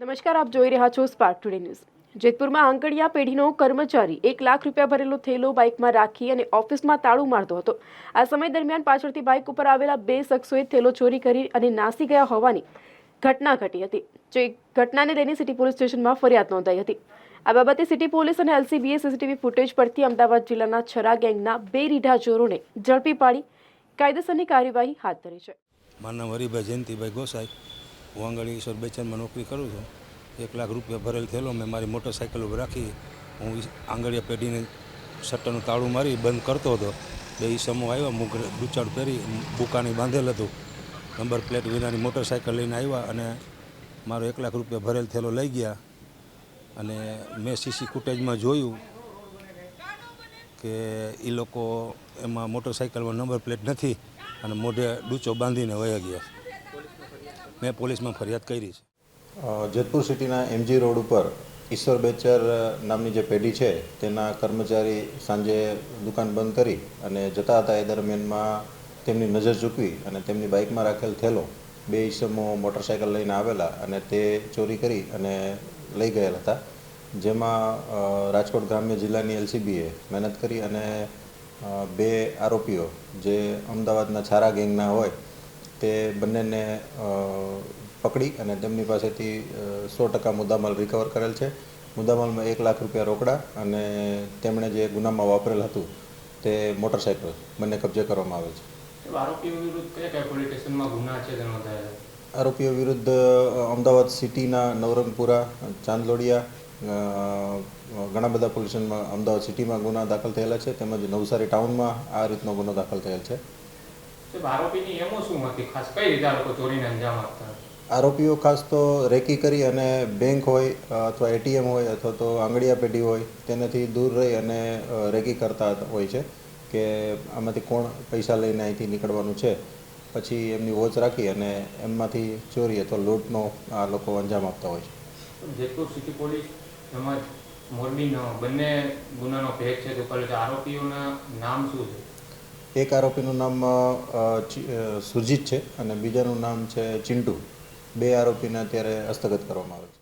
નમસ્કાર, આપ જોઈ રહ્યા છો સ્પાર્ક ટુડે ન્યૂઝ જેતપુરમાં આંકડિયા પેઢીનો કર્મચારી એક લાખ રૂપિયા ભરેલો થેલો બાઇકમાં રાખી અને ઓફિસમાં તાળું મારતો હતો. આ સમય દરમિયાન પાછળથી બાઇક ઉપર આવેલા બે શખ્સોએ થેલો ચોરી કરી અને નાસી ગયા હોવાની ઘટના ઘટી હતી. જે ઘટનાને લઈને સિટી પોલીસ સ્ટેશનમાં ફરિયાદ નોંધાઈ હતી. આ બાબતે સિટી પોલીસ અને એલસીબીએ સીસીટીવી ફૂટેજ પરથી અમદાવાદ જિલ્લાના છરા ગેંગના બે રીઢા ચોરોને ઝડપી પાડી કાયદેસરની કાર્યવાહી હાથ ધરી છે. મારું નામ હરિભાઈ જયંતિભાઈ ગોસાઈ. હું આંગળી ઈશ્વર બેચેનમાં નોકરી કરું છું. એક લાખ રૂપિયા ભરેલ થયેલો મેં મારી મોટરસાઇકલ ઉપર રાખી. હું આંગળીયા પેઢીને શટરનું તાળું મારી, બંધ કરતો હતો. બે ઈસમો આવ્યા મુખ ગુચાડ પહેરી, બુકાની બાંધેલ હતું. નંબર પ્લેટ વિનાની મોટરસાઇકલ લઈને આવ્યા અને મારો એક લાખ રૂપિયા ભરેલ થયેલો લઈ ગયા. અને મેં સીસી ફૂટેજમાં જોયું કે એ લોકો એમાં મોટરસાઇકલમાં નંબર પ્લેટ નથી અને મોઢે ડૂચો બાંધીને વયા ગયા. મેં પોલીસમાં ફરિયાદ કરી છે. જેતપુર સિટીના એમજી રોડ ઉપર ઈશ્વર બેચર નામની જે પેઢી છે, તેના કર્મચારી સાંજે દુકાન બંધ કરી અને જતા હતા એ દરમિયાનમાં તેમની નજર ચૂકવી અને તેમની બાઇકમાં રાખેલ થેલો બે ઈસમો મોટરસાયકલ લઈને આવેલા અને તે ચોરી કરી અને લઈ ગયેલા હતા. જેમાં રાજકોટ ગ્રામ્ય જિલ્લાની એલસીબીએ મહેનત કરી અને બે આરોપીઓ જે અમદાવાદના છારા ગેંગના હોય તે બંનેને પકડી અને તેમની પાસેથી સો ટકા મુદ્દામાલ રિકવર કરેલ છે. મુદ્દામાલમાં એક લાખ રૂપિયા રોકડા અને તેમણે જે ગુનામાં વાપરેલ હતું તે મોટરસાઇકલ બંને કબજે કરવામાં આવે છે. આરોપીઓ વિરુદ્ધ કયા કયા પોલીસ સ્ટેશનમાં ગુના છે તે નોંધાયેલા આરોપીઓ વિરુદ્ધ અમદાવાદ સિટીના નવરંગપુરા ચાંદલોડિયા ઘણા બધા પોલીસમાં અમદાવાદ સિટીમાં ગુના દાખલ થયેલા છે. તેમજ નવસારી ટાઉનમાં આ રીતનો ગુનો દાખલ થયેલ છે. આરોપીની એમો શું હતી? ખાસ કઈ રીતે આ લોકો ચોરીને અંજામ આપતા આરોપીઓ ખાસ તો રેકી કરી અને બેંક હોય અથવા એટીએમ હોય અથવા તો આંગળીયા પેઢી હોય તેનાથી દૂર રહી અને રેકી કરતા હોય છે કે આમાંથી કોણ પૈસા લઈને અહીંથી નીકળવાનું છે. પછી એમની વોચ રાખી અને એમમાંથી ચોરી અથવા લૂંટનો આ લોકો અંજામ આપતા હોય છે. જેતપુર સિટી પોલીસ તેમજ મોરબીનો બંને ગુનાનો ભેદ છે તો આરોપીઓના નામ શું છે? એક આરોપીનું નામ સુરજીત છે અને બીજાનું નામ છે ચિંટુ. બે આરોપીને અત્યારે હસ્તગત કરવામાં આવે છે.